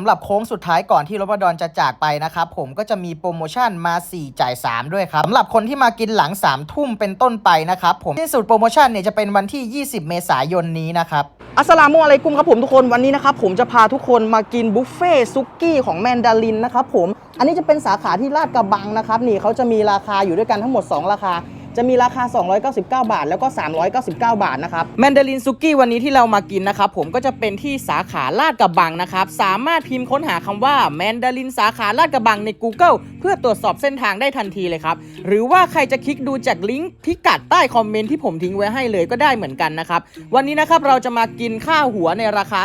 สำหรับโค้งสุดท้ายก่อนที่รบดอนจะจากไปนะครับผมก็จะมีโปรโมชั่นมา 4 จ่าย 3 ด้วยครับสำหรับคนที่มากินหลัง 3 ทุ่มเป็นต้นไปนะครับผมที่สุดโปรโมชั่นเนี่ยจะเป็นวันที่ 20 เมษายนนี้นะครับอัสลามุอะลัยกุมครับผมทุกคนวันนี้นะครับผมจะพาทุกคนมากินบุฟเฟ่ซุกี้ของแมนดารินนะครับผมอันนี้จะเป็นสาขาที่ลาดกระบังนะครับนี่เขาจะมีราคาอยู่ด้วยกันทั้งหมด 2 ราคา จะมีราคา 299 บาท แล้วก็ 399 บาทนะครับแมนดารินซุกี้วันนี้ที่เรามากินนะครับผมก็จะเป็นที่สาขาลาดกระบังนะครับสามารถพิมพ์ค้นหาคำว่าแมนดารินสาขาลาดกระบังใน Google เพื่อตรวจสอบเส้นทางได้ทันทีเลยครับหรือว่าใครจะคลิกดูจากลิงก์พิกัดใต้คอมเมนต์ที่ผมทิ้งไว้ให้เลยก็ได้เหมือนกันนะครับวันนี้นะครับเราจะมากินข้าวหัวในราคา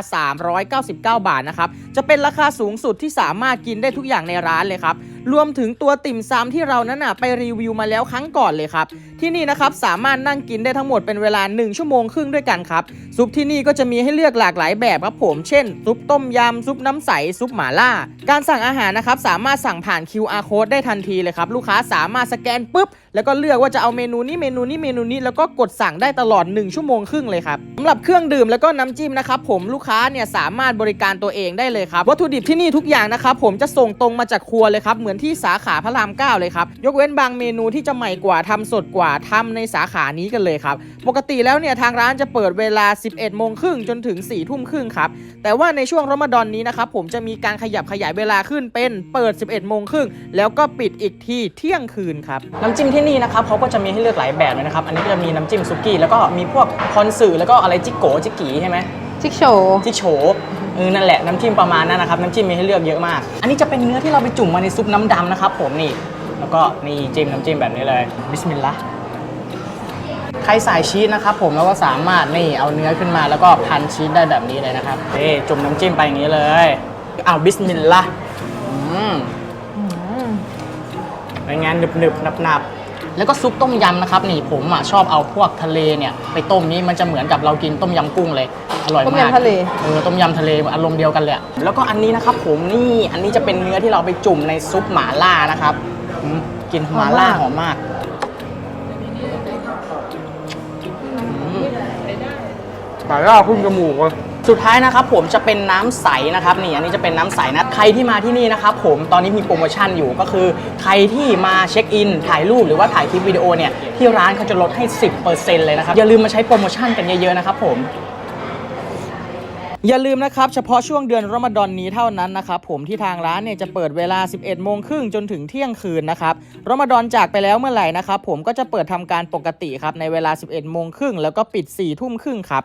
399 บาทนะครับจะเป็นราคาสูงสุดที่สามารถกินได้ทุกอย่างในร้านเลยครับ รวมถึงตัวติ่มซำที่เรานั้นน่ะไปรีวิวมาแล้วครั้งก่อนเลยครับ ที่นี่นะครับสามารถนั่งกินได้ทั้งหมดเป็นเวลา 1 ชั่วโมงครึ่งด้วยกันครับซุปที่นี่ก็จะมีให้เลือกหลากหลายแบบครับผมเช่นซุปต้มยำซุปน้ำใสซุปหม่าล่า การสั่งอาหารนะครับสามารถสั่งผ่าน QR code ได้ทันทีเลยครับลูกค้าสามารถสแกนปุ๊บ แล้วก็เลือกว่าจะเอาเมนูนี้เมนูนี้เมนูนี้แล้วก็กดสั่งได้ตลอด 1 ชั่วโมงครึ่งเลยครับสำหรับเครื่องดื่มแล้วก็น้ำจิ้มนะครับผมลูกค้าเนี่ยสามารถบริการตัวเองได้เลยครับวัตถุดิบที่นี่ทุกอย่างนะครับผมจะส่งตรงมาจากครัวเลยครับเหมือนที่สาขาพระราม 9 เลยครับยกเว้นบางเมนูที่จะใหม่กว่าทำสดกว่าทำในสาขานี้กันเลยครับปกติแล้วเนี่ยทางร้านจะเปิดเวลา 11โมงครึ่งจนถึง4ทุ่มครึ่งครับแต่ว่าในช่วงรอมฎอนนี้นะครับผมจะมีการขยับขยายเวลาขึ้นเป็นเปิด 11โมงครึ่งแล้วก็ปิดอีกทีเที่ยงคืนครับน้ำจิ้มที่นี่นะครับเขาก็จะมีให้เลือกหลายแบบเลยนะครับ อันนี้ก็จะมีน้ำจิ้มซุกี้แล้วก็มีพวกคอนสึแล้วก็อะไรจิโกะจิกีใช่ไหมจิ๊กโชว์จิโฉเออนั่นแหละน้ำจิ้มประมาณนั้นนะครับน้ำจิ้มมีให้เลือกเยอะมาก อันนี้จะเป็นเนื้อที่เราไปจุ่มมาในซุปน้ำดำนะครับผมนี่แล้วก็นี่จิ้มน้ำจิ้มแบบนี้เลยบิสมิลลาห์ใครใส่ชีสนะครับผมแล้วก็สามารถนี่เอาเนื้อขึ้นมาแล้วก็พันชีสได้แบบนี้เลยนะครับเอ้จุ่มน้ำจิ้มไปอย่างนี้เลยเอาบิสมิลลาห์อืมเป็นไงานหนึบหนึบๆหนับหนับๆ แล้วก็ซุปต้มยำนะครับนี่ผมอะชอบเอาพวกทะเลเนี่ยไปต้มนี้มันจะเหมือนกับเรากินต้มยำกุ้งเลยอร่อยมากต้มยำทะเลเออต้มยำทะเลอารมณ์เดียวกันเลยอะแล้วก็อันนี้นะครับผมนี่อันนี้จะเป็นเนื้อที่เราไปจุ่มในซุปหม่าล่านะครับอืมกลินหม่าล่าหอมมากหม่าล่าขึ้นจมูกเลย สุดท้ายนะครับผมจะเป็นน้ำใสนะครับนี่อันนี้จะเป็นน้ำใสนะใครที่มาที่นี่นะครับผมตอนนี้มีโปรโมชั่นอยู่ก็คือใครที่มาเช็คอิน ถ่ายรูปหรือว่าถ่ายคลิปวิดีโอเนี่ยที่ร้านเขาจะลดให้ 10%เลยนะครับอย่าลืมมาใช้โปรโมชั่นกันเยอะๆนะครับผมอย่าลืมนะครับ เฉพาะช่วงเดือนรอมฎอนนี้เท่านั้นนะครับผมที่ทางร้านเนี่ยจะเปิดเวลา 11 โมงครึ่งจนถึงเที่ยงคืนนะครับรอมฎอนจากไปแล้วเมื่อไหร่นะครับผมก็จะเปิดทำการปกติครับในเวลา 11 โมงครึ่งแล้วก็ปิด 4 ทุ่มครึ่งครับ